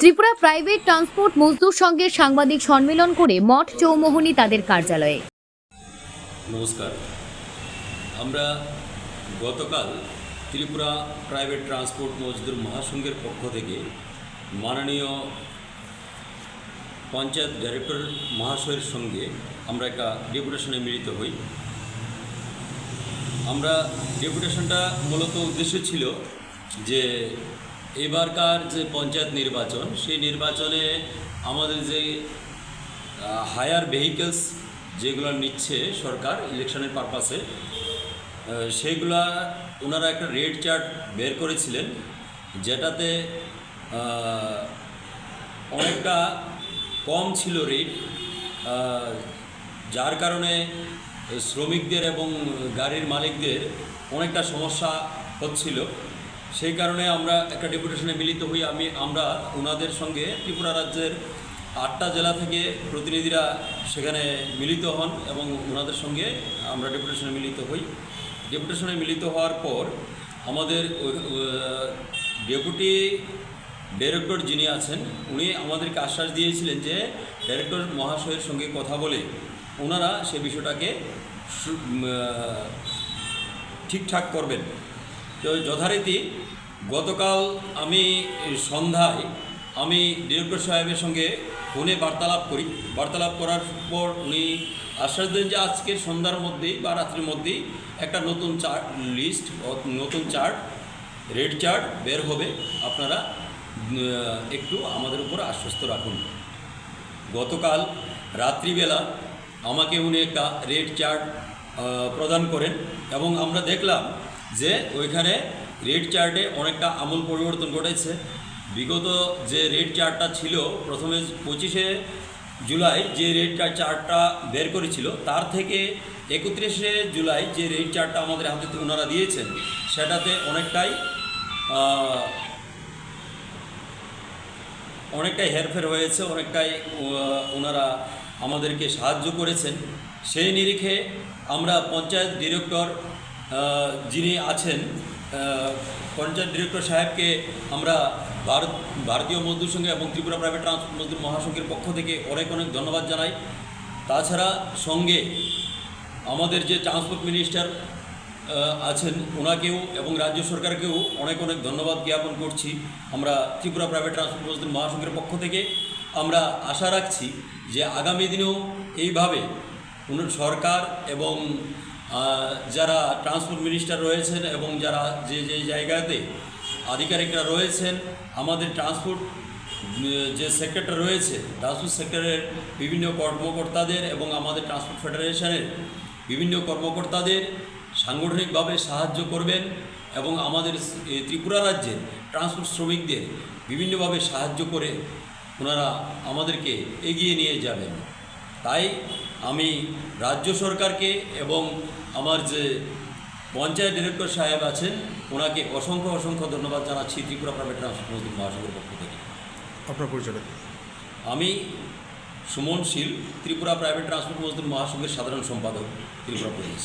Tripura private transport মজদুর সঙ্গে সাংবাদিক সম্মেলন করে মঠ চৌমোহনী তাদের কার্যালয়ে। নমস্কার। আমরা গতকাল ত্রিপুরা প্রাইভেট ট্রান্সপোর্ট মজদুর মহাসংঘের পক্ষ থেকে মাননীয় পঞ্চায়েত ডাইরেক্টর মহাশয়ের সঙ্গে আমরা একটা ডেপুটেশনে মিলিত হই। আমরা ডেপুটেশনটা মূলত উদ্দেশ্য ছিল যে এবারকার যে পঞ্চায়েত নির্বাচন, সেই নির্বাচনে আমাদের যে হায়ার ভেহিকেলস যেগুলো নিচ্ছে সরকার ইলেকশনের পারপাসে সেইগুলা ওনারা একটা রেড চার্ট বের করেছিলেন, যেটাতে অনেকটা কম ছিল রেট যার কারণে শ্রমিকদের এবং গাড়ির মালিকদের অনেকটা সমস্যা হচ্ছিল। সেই কারণে আমরা একটা ডেপুটেশনে মিলিত হই। আমি, আমরা ওনাদের সঙ্গে ত্রিপুরা রাজ্যের আটটা জেলা থেকে প্রতিনিধিরা সেখানে মিলিত হন এবং ওনাদের সঙ্গে আমরা ডেপুটেশনে মিলিত হই। ডেপুটেশনে মিলিত হওয়ার পর আমাদের ডেপুটি ডাইরেক্টর যিনি আছেন, উনি আমাদেরকে আশ্বাস দিয়েছিলেন যে ডাইরেক্টর মহাশয়ের সঙ্গে কথা বলে ওনারা সে বিষয়টাকে ঠিকঠাক করবেন। তো যথারীতি গতকাল আমি সন্ধ্যায় আমি ডিরেক্টর সাহেবের সঙ্গে ফোনে বার্তালাপ করি। বার্তালাপ করার পর উনি আশ্বাস দেন যে আজকের সন্ধ্যার মধ্যেই বা রাত্রির মধ্যেই একটা নতুন চার্ট লিস্ট নতুন চার্ট, রেড চার্ট বের হবে। আপনারা একটু আমাদের উপর আশ্বস্ত রাখুন। গতকাল রাত্রিবেলা আমাকে উনি একটা রেড চার্ট প্রদান করেন এবং আমরা দেখলাম যে ওইখানে রেড চার্টে অনেকটা আমূল পরিবর্তন ঘটেছে। বিগত যে রেড চার্টটা ছিল, প্রথমে পঁচিশে জুলাই যে রেড চার্টটা বের করেছিল, তার থেকে একত্রিশে জুলাই যে রেড চার্টটা আমাদের হাতে ওনারা দিয়েছেন, সেটাতে অনেকটাই অনেকটাই হেরফের হয়েছে, অনেকটাই ওনারা আমাদেরকে সাহায্য করেছেন। সেই নিরিখে আমরা পঞ্চায়েত ডিরেক্টর যিনি আছেন পঞ্চায়েত ডিরেক্টর সাহেবকে আমরা ভারত, ভারতীয় মজদুর সঙ্গে এবং ত্রিপুরা প্রাইভেট ট্রান্সপোর্ট মজদুর মহাসংঘের পক্ষ থেকে অনেক অনেক ধন্যবাদ জানাই। তাছাড়া সঙ্গে আমাদের যে ট্রান্সপোর্ট মিনিস্টার আছেন, ওনাকেও এবং রাজ্য সরকারকেও অনেক অনেক ধন্যবাদ জ্ঞাপন করছি। আমরা ত্রিপুরা প্রাইভেট ট্রান্সপোর্ট মজদুর মহাসংঘের পক্ষ থেকে আমরা আশা রাখছি যে আগামী দিনেও এইভাবে সরকার এবং যারা ট্রান্সপোর্ট মিনিস্টার রয়েছেন এবং যারা যে যে জায়গাতে আধিকারিকরা রয়েছেন, আমাদের ট্রান্সপোর্ট যে সেক্টরটা রয়েছে, ট্রান্সপোর্ট সেক্টরের বিভিন্ন কর্মকর্তাদের এবং আমাদের ট্রান্সপোর্ট ফেডারেশনের বিভিন্ন কর্মকর্তাদের সাংগঠনিকভাবে সাহায্য করবেন এবং আমাদের ত্রিপুরা রাজ্যের ট্রান্সপোর্ট শ্রমিকদের বিভিন্নভাবে সাহায্য করে ওনারা আমাদেরকে এগিয়ে নিয়ে যাবেন। তাই আমি রাজ্য সরকারকে এবং আমার যে পঞ্চায়েত ডিরেক্টর সাহেব আছেন ওনাকে অসংখ্য অসংখ্য ধন্যবাদ জানাচ্ছি ত্রিপুরা প্রাইভেট ট্রান্সপোর্ট মজদুর মহাসংঘের পক্ষ থেকে। আপনার পরিচয় আমি সুমন শীল ত্রিপুরা প্রাইভেট ট্রান্সপোর্ট মজদুর মহাসংঘের সাধারণ সম্পাদক ত্রিপুরা প্রদেশ